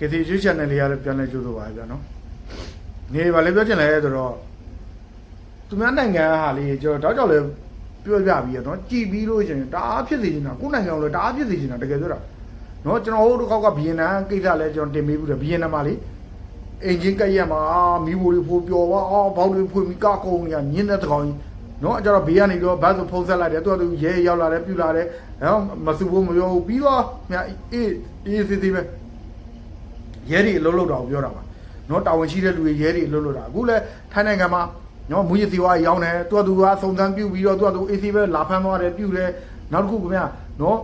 ကတိရွှေ channel လေးရလည်းပြန်လဲကြိုးဆိုပါဗျာနော်နေပါလေပြောချင်လဲဆိုတော့သူများနိုင်ငံဟာလေးကျွန်တော်တောက်ကြောက်လဲပြောပြပြီးရနော်ကြည်ပြီးလို့ရှိရင်တအားဖြစ်စေချင်တာကိုယ်နိုင်ငံကိုလည်းတအားဖြစ်စေချင်တာတကယ်ပြောတာနော်ကျွန်တော်ဟိုတစ်ခေါက်ကဘီယန်နန်ကိစ္စလဲကျွန်တော်တင်ပေးဘူးတယ်ဘီယန်နန်မှာလေအင်ဂျင်ကက်ရက်မှာမီးဘိုတွေဖိုးပျော်သွားအော်ဘောက်တွေဖွင့်ပြီးကကုန်းနေညင်းတဲ့တကောင်ကြီးနော်ကျတော့ဘေးကနေတော့ဘတ်ဆိုဖုံးဆက်လိုက်တယ်သူကသူရဲရောက်လာတယ်ပြူလာတယ်နော်မဆူဖို့မပြောဘူးပြီးတော့မြအေးအေးစစ်စစ်ပဲ ရဲတွေအလုပ်လုပ်တာကိုပြောတာပါနော်တာဝန်ရှိတဲ့လူတွေရဲတွေအလုပ်လုပ်တာအခုလဲထိုင်းနိုင်ငံမှာနော်မူရစီဝါရောင်းတယ်သူကသူကစုံစမ်းပြုတ်ပြီးတော့သူကသူ AC ပဲလာဖမ်းသွားတယ်ပြုတ်တယ်နောက်တစ်ခုကဗျာနော်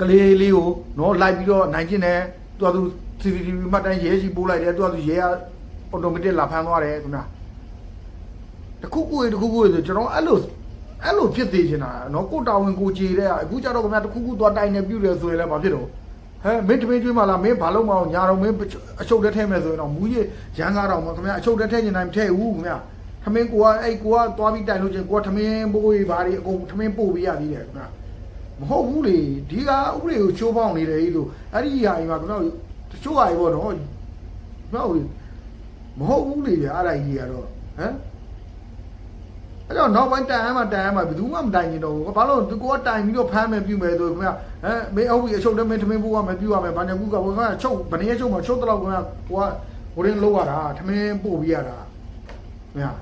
ကလေးလေးကိုနော်လိုက်ပြီးတော့နိုင်ကျင်တယ်သူကသူ CCTV မှတ်တမ်းရဲရှိပို့လိုက်တယ်သူကသူရဲကအော်တိုမက်တစ်လာဖမ်းသွားတယ်ခင်ဗျာတခုခုတခုခုဆိုကျွန်တော်အဲ့လိုအဲ့လိုဖြစ်သေးချင်တာနော်ကိုတာဝန်ကိုကြည်တဲ့အခုကြတော့ခင်ဗျာတခုခုသွားတိုင်နေပြုတ်တယ်ဆိုရင်လည်းမဖြစ်တော့ ဟဲမင်းတမင်းကျွေးမလားမင်းဘာလို့မအောင်ညာတော့မင်းအချုပ်တက်ထဲမယ်ဆိုရင်တော့မူကြီးရန်ကားတော့မခင်ဗျာအချုပ်တက်ထဲကျင်တိုင်းမထဲဘူးခင်ဗျာထမင်းကိုကအဲ့ကိုကသွားပြီးတိုင်လို့ချင်းကိုကထမင်းပိုးကြီးဘာတွေအကုန်ထမင်းပို့ပေးရသေးတယ်ခင်ဗျာမဟုတ်ဘူးလေဒီကဥပဒေကိုချိုးပေါက်နေတယ်ကြီးလို့အဲ့ဒီဟာကြီးမှာခင်ဗျာတချို့ဟာကြီးပေါ့နော်ဟုတ်မဟုတ်ဘူးလေဗျာအဲ့ဒါကြီးကတော့ဟမ် အဲ့တော့နောက်ပိုင်းတိုင်ရမှာတိုင်ရမှာဘယ်သူမှမတိုင်ကျင်တော့ဘူးဘာလို့ဒီကိုကတိုင်ပြီးတော့ဖမ်းမယ်ပြုမယ်ဆိုခင်ဗျာဟမ်မင်းအုပ်ပြီးအချုပ်တက်မင်းထမင်းပိုးကမပြုရမယ်ဘာညာကူကဘယ်ကချုပ်ဗနေချုပ်မှာချုပ်တော့ခင်ဗျာကိုကဟိုရင်းလောက်ရတာထမင်းပို့ပြီးရတာခင်ဗျာ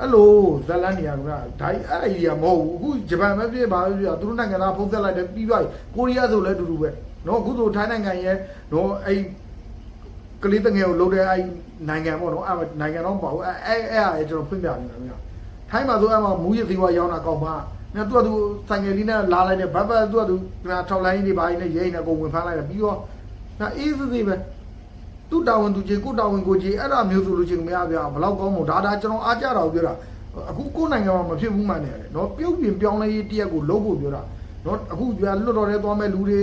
အဲ့လိုဇလန်နေရခင်ဗျာဒါကြီးအဲ့ဒီကမဟုတ်ဘူးအခုဂျပန်ပဲဖြစ်ပါပြီသူတို့နိုင်ငံသားဖုံးဆက်လိုက်တယ်ပြီးသွားပြီကိုရီးယားဆိုလည်းအတူတူပဲနော်အခုဆိုထိုင်းနိုင်ငံရဲ့နော်အဲ့ကလေးတငယ်ကိုလှုပ်တဲ့အဲ့နိုင်ငံပေါ့နော်အဲ့နိုင်ငံတော့မပေါ့အဲ့အဲ့အဲ့အဲ့ကျွန်တော်ဖွင့်ပြနေတာခင်ဗျာ ထိုင်းမှာဆိုအမှမူရသေးဝါရောင်းတာကောက်ပါမြတ်သူကသူဆိုင်ငယ်လေးနဲ့လာလိုက်တယ်ဘတ်ဘတ်သူကသူကထောက်လိုင်းကြီးတွေပါနေရဲနေကိုဝင်ဖမ်းလိုက်တယ်ပြီးတော့ဒါအေးစစ်စစ်ပဲသူတာဝန်သူကြီးကိုတာဝန်ကိုကြီးအဲ့ဒါမျိုးဆိုလို့ချင်းမရဗျာဘလောက်ကောင်းမို့ဒါဒါကျွန်တော်အားကြတာကိုပြောတာအခုကိုယ်နိုင်ငံမှာမဖြစ်ဘူးမှန်းနေရတယ်နော်ပြုတ်ပြင်ပြောင်းလဲရေးတရက်ကိုလုံးဖို့ပြောတာနော်အခုပြလွတ်တော်ထဲသွားမဲ့လူတွေ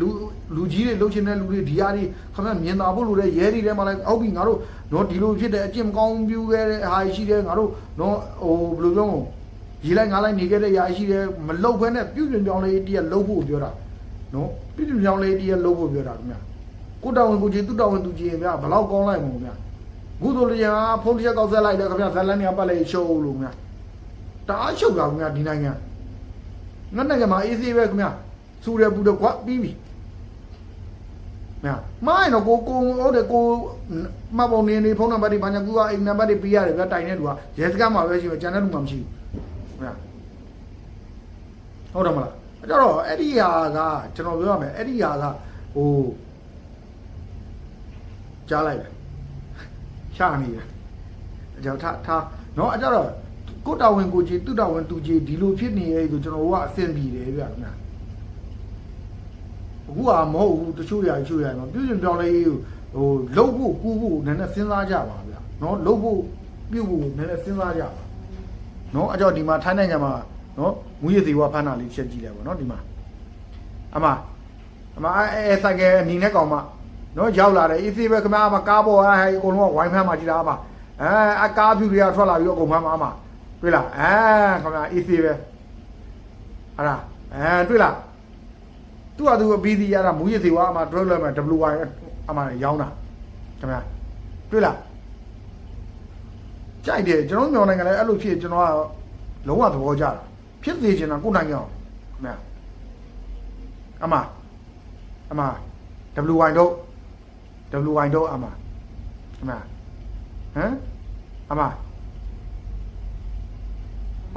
လူလူကြီးတွေလှုပ်ရှင်တဲ့လူတွေဒီဟာတွေခမမြင်သာဖို့လိုတဲ့ရဲတွေထဲမှာလည်းအောက်ပြီးငါတို့နော်ဒီလိုဖြစ်တဲ့အကျင့်ကောင်းပြူခဲ့တဲ့ဟာရှိတယ်ငါတို့နော်ဟိုဘယ်လိုပြောမလဲရေးလိုက်ငါလိုက်နေခဲ့တဲ့ຢာရှိတယ်မလုတ်ခွဲနဲ့ပြုပြင်ပြောင်းလဲတရက်လုံးဖို့ပြောတာနော်ပြုပြင်ပြောင်းလဲတရက်လုံးဖို့ပြောတာခင်ဗျကိုတော်ဝင်ကိုကြီးသူတော်ဝင်သူကြီးဗျာဘလောက်ကောင်းလိုက်မို့ဗျာခုဆိုလေဟာဖုန်းတစ်ချက်ကောက်ဆက်လိုက်တယ်ခင်ဗျဇလန်နေပတ်လိုက်ရှုံးလို့ဗျာတအားရှုပ်တာခင်ဗျဒီနိုင်ငံငါနိုင်ငံမှာအေးဆေးပဲခင်ဗျ စူရပူတော့ကွာပြီးပြီမြမိုင်းတော့ကိုကိုဟုတ်တယ်ကိုမပုံနေနေဖုန်းနံပါတ်တွေဘာညာကူကအိမ်နံပါတ်တွေပေးရတယ်ဗျာတိုင်တဲ့လူကရဲစခန်းမှာပဲရှိမယ်ကျန်တဲ့လူမှမရှိဘူးမြဟုတ်တယ်မလားအဲ့တော့အဲ့ဒီဟာကကျွန်တော်ပြောရမယ်အဲ့ဒီဟာကဟိုကြားလိုက်တယ်ရှာနေတယ်အကြောင်းထားထားနော်အဲ့တော့ကိုတာဝန်ကိုကြီးသူတာဝန်သူကြီးဒီလိုဖြစ်နေရဲ့ဆိုကျွန်တော်တို့ကအဆင်ပြေတယ်ဗျာခင်ဗျာ အခုကမဟုတ်ဘူးတချို့ຢာတချို့ຢာမှာပြုပြင်ပြောင်းလဲရေးကိုဟိုလှုပ်ဖို့ကူးဖို့နည်းနည်းစဉ်းစားကြပါဗျာနော်လှုပ်ဖို့ပြုတ်ဖို့နည်းနည်းစဉ်းစားကြပါနော်အဲ့တော့ဒီမှာထိုင်းနိုင်ငံမှာနော်မူရစီဝါဖမ်းတာလေးချက်ကြည့်လိုက်ပါနော်ဒီမှာအမအမအဲအဲဆိုင်ကအနီနဲ့ကောင်မနော်ရောက်လာတယ်အေးသေးပဲခင်ဗျာအမကားပေါ်အဲအကုန်လုံးကဝိုင်းဖမ်းမှကြည့်တာအမအဲအကားဖြူတွေကထွက်လာပြီးတော့အကုန်ဖမ်းမှာအမတွေ့လားအဲခင်ဗျာအေးသေးပဲဟာလားအဲတွေ့လား သူကသူအပြီးစီရတာမူရစီဝါအမ drug level WY အမရောင်းတာခင်ဗျာတွေ့လားကြိုက်တယ်ကျွန်တော်မြန်မာနိုင်ငံလည်းအဲ့လိုဖြစ်ကျွန်တော်ကလုံးဝသဘောကျတာဖြစ်သေးချင်တာကိုယ်နိုင်ငံအောင်ခင်ဗျာအမအမ WY တော့ WY တော့အမခင်ဗျာဟမ်အမ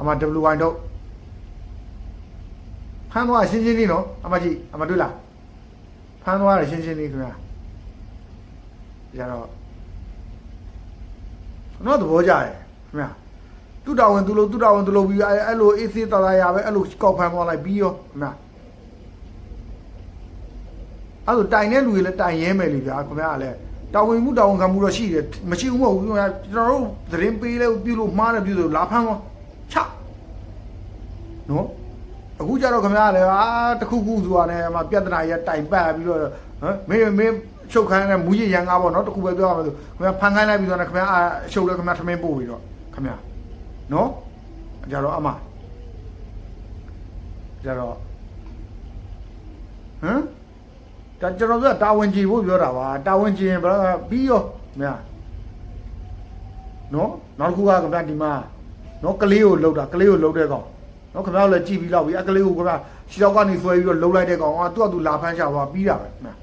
အမ WY တော့ ဖမ်းသွားရှင်းရှင်းလေးနော်အမကြီးအမတွေ့လားဖမ်းသွားတယ်ရှင်းရှင်းလေးခင်ဗျာကြတော့တော့သဘောကျတယ်ခင်ဗျာသူ့တော်ဝင်သူလို့သူ့တော်ဝင်သူလို့ပြီးအဲ့အဲ့လိုအေးစေးတော်လာရပဲအဲ့လိုကောက်ဖမ်းသွားလိုက်ပြီးရောခင်ဗျာအဲ့လိုတိုင်တဲ့လူတွေလည်းတိုင်ရဲမယ်လေဗျာခင်ဗျာလည်းတော်ဝင်မှုတော်ဝင်ခံမှုတော့ရှိတယ်မရှိဘူးမဟုတ်ဘူးခင်ဗျာကျွန်တော်တို့သတင်းပေးလဲပြုလို့မှားတယ်ပြုလို့လာဖမ်းသွားချနော် အခုကြတော့ခင်ဗျားလည်းအာတခုခုဆိုတာနဲ့အမပြဿနာရတိုင်ပတ်ပြီးတော့ဟမ်မင်းမင်းချုပ်ခိုင်းတဲ့မူရရန်ကားပေါ့နော်တခုပဲပြောရမယ်ဆိုခင်ဗျာဖန်ခိုင်းလိုက်ပြီးတော့ခင်ဗျာအာအချုပ်လည်းခင်ဗျာထမင်းပို့ပြီးတော့ခင်ဗျာနော်ကြတော့အမကြတော့ဟမ်တဒါကျွန်တော်ပြောတာဝန်ကြည့်ဖို့ပြောတာပါတာဝန်ကြည့်ရင်ဘယ်တော့ပြီးရောမြတ်နော်နောက်တစ်ခုကခင်ဗျာဒီမှာနော်ကလေးကိုလှုပ်တာကလေးကိုလှုပ်တဲ့ကောင် နော်ခင်ဗျားတို့လည်းကြည့်ပြီးလောက်ပြီအကလေးကိုခင်ဗျာခြေတော့ကနေဆွဲပြီးတော့လှုပ်လိုက်တဲ့ကောင်ကသူ့အတူလာဖမ်းချသွားပြီးတာပဲမြတ်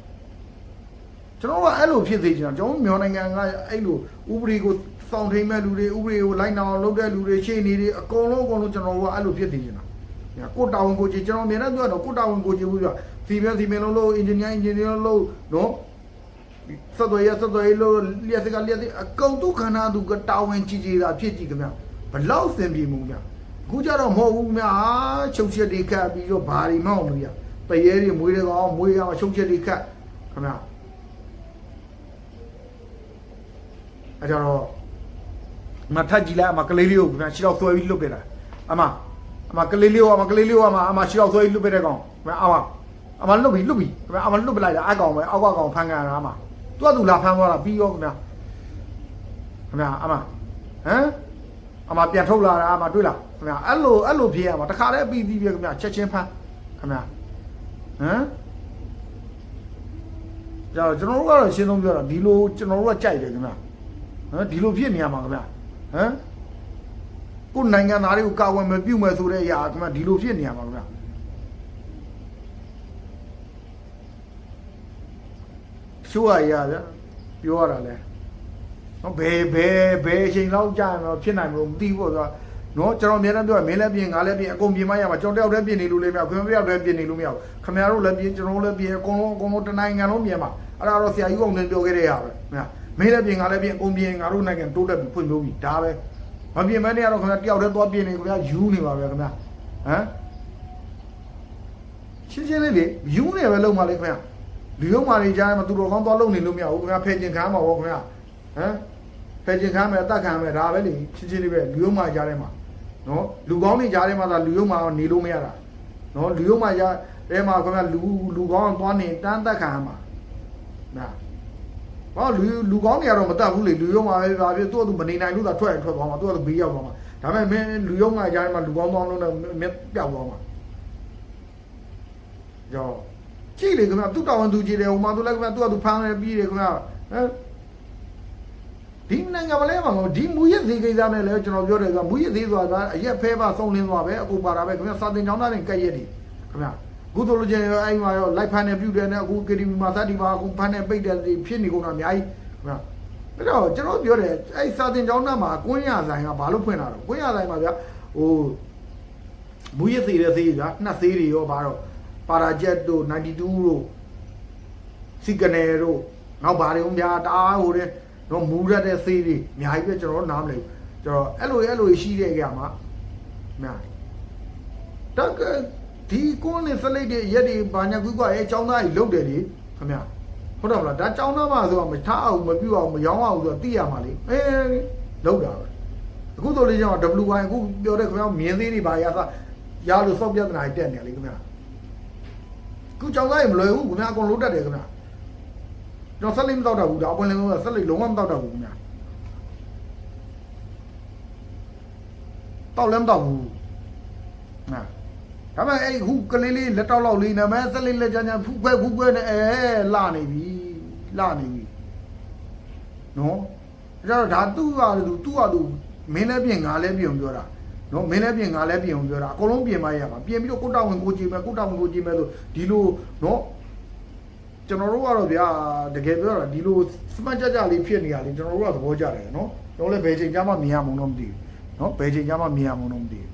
ကျွန်တော်ကအဲ့လိုဖြစ်သေးချင်တာကျွန်တော်မြန်မာနိုင်ငံကအဲ့လိုဥပဒေကိုစောင့်ထိန်မဲ့လူတွေဥပဒေကိုလိုက်နာအောင်လုပ်တဲ့လူတွေရှေ့နေတွေအကုန်လုံးအကုန်လုံးကျွန်တော်တို့ကအဲ့လိုဖြစ်သေးချင်တာညာကိုတာဝန်ကိုကြည့်ကျွန်တော်အမြဲတမ်းပြောတော့ကိုတာဝန်ကိုကြည့်ဘူးပြစီမံစီမံလုံးလို့အင်ဂျင်နီယာအင်ဂျင်နီယာလုံးနော်စက်တော်ရစက်တော်ရလို့လျှက်စကလျှက်အကုန်သူခန္ဓာသူကတာဝန်ကြည့်ကြည့်တာဖြစ်ကြည့်ကြမြဘလောက်စင်ပြေမှုမြအ ခုကြတော့မဟုတ်ဘူးမြချုပ်ချက်တွေခတ်ပြီးတော့ဘာတွေမဟုတ်ဘူးမြတရေတွေမွေးတွေကောင်မွေးရအောင်ချုပ်ချက်တွေခတ်ခမအဲကြတော့မထက်ကြည့်လိုက်အမကလေးလေးကိုခင်ဗျာခြေတော့ဆွဲပြီးလွတ်ပြတာအမအမကလေးလေးကိုအမကလေးလေးကိုအမအမခြေတော့ဆွဲပြီးလွတ်ပြတဲ့ကောင်ခင်ဗျာအမအမလွတ်ပြီလွတ်ပြီခင်ဗျာအမလွတ်ပြလိုက်တာအကောင်ပဲအောက်ကကောင်ဖမ်းကန်တာအမသူကသူလာဖမ်းသွားတာပြီးရောခင်ဗျာခင်ဗျာအမဟမ် အမပြန်ထုတ်လာတာအမတွေ့လားခင်ဗျာအဲ့လိုအဲ့လိုပြေးရမှာတခါတည်းပြီးပြီးပြေခင်ဗျာချက်ချင်းဖမ်းခင်ဗျာဟမ်ကြောက်ကျွန်တော်တို့ကတော့ရှင်းဆုံးပြောတာဒီလိုကျွန်တော်တို့ကကြိုက်တယ်ခင်ဗျာဟမ်ဒီလိုဖြစ်နေရမှာခင်ဗျာဟမ်ကိုယ်နိုင်ငံသားတွေကိုကာဝယ်မပြုတ်မယ်ဆိုတဲ့အရာခင်ဗျာဒီလိုဖြစ်နေရမှာခင်ဗျာရှိုးရရဗျာပြောရတာလဲ နော်ဘယ်ဘယ်ဘယ်အချိန်လောက်ကြာရင်တော့ဖြစ်နိုင်မလို့မသိဘူးဆိုတော့နော်ကျွန်တော်အများအားပြောရမင်းလည်းပြင်ငါလည်းပြင်အကုန်ပြင်မရမှာကျွန်တော်တယောက်တည်းပြင်နေလို့လည်းမရဘူးခင်ဗျားတယောက်တည်းပြင်နေလို့မရဘူးခင်ဗျားတို့လည်းပြင်ကျွန်တော်တို့လည်းပြင်အကုန်လုံးအကုန်လုံးတနိုင်ငံလုံးပြင်မှာအဲ့ဒါတော့ဆရာကြီးအောင်လည်းပြောခဲ့တဲ့ရပဲခင်ဗျာမင်းလည်းပြင်ငါလည်းပြင်အကုန်ပြင်ငါတို့နိုင်ငံတိုးတက်ပြီးဖွံ့ဖြိုးပြီးဒါပဲမပြင်မနေရတော့ခင်ဗျာတယောက်တည်းသွားပြင်နေခင်ဗျာယူနေပါပဲခင်ဗျာဟမ်ရှင်းရှင်းလေးလေယူနေပဲလုံးပါလေခင်ဗျာလူရုံမာတွေကြားမှာသူတော်ကောင်းသွားလုံနေလို့မရဘူးခင်ဗျာဖယ်ကျင်ခံမှာပေါ့ခင်ဗျာ ဟမ်ဖယ်ကျင်ခံမယ်အသက်ခံမယ်ဒါပဲလေရှင်းရှင်းလေးပဲလူရုံမာကြားထဲမှာနော်လူကောင်းတွေကြားထဲမှာသာလူရုံမာနေလို့မရတာနော်လူရုံမာကြားထဲမှာခင်ဗျာလူလူကောင်းသွားနေတန်းသက်ခံမှာနာဘာလူလူကောင်းတွေကတော့မတတ်ဘူးလေလူရုံမာပဲဘာဖြစ်သူ့အတူမနေနိုင်လို့သာထွက်ရင်ထွက်သွားမှာသူ့အတူဘေးရောက်သွားမှာဒါပေမဲ့မင်းလူရုံမာကြားထဲမှာလူကောင်းသွားလို့လည်းမင်းပြောက်သွားမှာကြောကြည့်လေခင်ဗျာသူ့တာဝန်သူကြည့်တယ်ဟိုမှာသူလည်းခင်ဗျာသူ့ကသူဖမ်းနေပြီးတယ်ခင်ဗျာဟမ် ဒီနိုင်ငံမလဲမှာမဟုတ်ဒီမူရသေးကိစ္စနဲ့လည်းကျွန်တော်ပြောတယ်ကမူရသေးဆိုတာအရက်ဖဲပါဆုံးလင်းသွားပဲအကူပါတာပဲခင်ဗျာစာတင်ကြောင်းသားတွေကက်ရက်တွေခင်ဗျာအခုတို့လိုချင်ရောအဲ့မှာရောလိုက်ဖမ်းနေပြုတ်တယ်နဲ့အခု KTV မှာသတိပါအခုဖမ်းနေပိတ်တယ်တွေဖြစ်နေကုန်တာအများကြီးခင်ဗျာအဲ့တော့ကျွန်တော်ပြောတယ်အဲ့စာတင်ကြောင်းသားမှာကွင်းရဆိုင်ကဘာလို့ဖွင့်လာတော့ကွင်းရဆိုင်မှာဗျာဟိုမူရသေးတဲ့သေးဗျာနှစ်သေးတွေရောဘာတော့ပါရာဂျက်တို့92တို့စီကနေတို့နောက်ဘာတွေဦးများတအားဟိုတဲ့ တော့မူရတဲ့သေးတွေအများကြီးပဲကျွန်တော်နားမလည်ဘူးကျွန်တော်အဲ့လိုအဲ့လိုရှိတဲ့ကြမှာများတက်ကဒီကိုနေစလိတ်တွေရက်တွေဘာညာကူကအဲចောင်းသားကြီးလုတ်တယ်လေခမဟုတ်တော့မလားဒါចောင်းသားမှဆိုတော့မထားအောင်မပြူအောင်မရောင်းအောင်ဆိုတော့သိရမှာလေအဲလုတ်တာပဲအခုတို့လေးကျတော့ WY အခုပြောတဲ့ခင်ဗျာမြင်းသေးတွေဘာရသရလို့စောက်ပြဿနာကြီးတက်နေလေခင်ဗျာခုကြောင်သားရင်မလွယ်ဘူးခင်ဗျာအကုန်လုံးတက်တယ်ခင်ဗျာ ကျွန်တော်ဆက်လိမ့်မတော့တော့ဘူးဒါအပွင့်လင်းလုံးဆက်လိမ့်လုံးဝမတော့တော့ဘူးခင်ဗျာတော့လည်းမတော့ဘူးနာဒါပေမဲ့အဲ့ခုကလေးလေးလက်တော့လောက်လေးနာမဲဆက်လိမ့်လက်ကြညာဖူးခွဲဖူးခွဲနဲ့အဲလာနေပြီလာနေပြီနော်အဲ့တော့ဒါသူ့ဟာသူသူ့ဟာသူမင်းလည်းပြင်ငါလည်းပြင်ပြောတာနော်မင်းလည်းပြင်ငါလည်းပြင်အောင်ပြောတာအကုန်လုံးပြင်မရမှာပြင်ပြီးတော့ကိုတောက်ဝင်ကိုကြည့်မယ်ကိုတောက်ဝင်ကိုကြည့်မယ်ဆိုဒီလိုနော် ကျွန်တော်တို့ကတော့ဗျာတကယ်ပြောတာဒီလိုစမတ်ကြကြလေးဖြစ်နေရလေကျွန်တော်တို့ကသဘောကျတယ်နော်ကျွန်တော်လည်းဘယ်ချိန်ကျမှမြင်ရမုံတော့မသိဘူးနော်ဘယ်ချိန်ကျမှမြင်ရမုံတော့မသိဘူး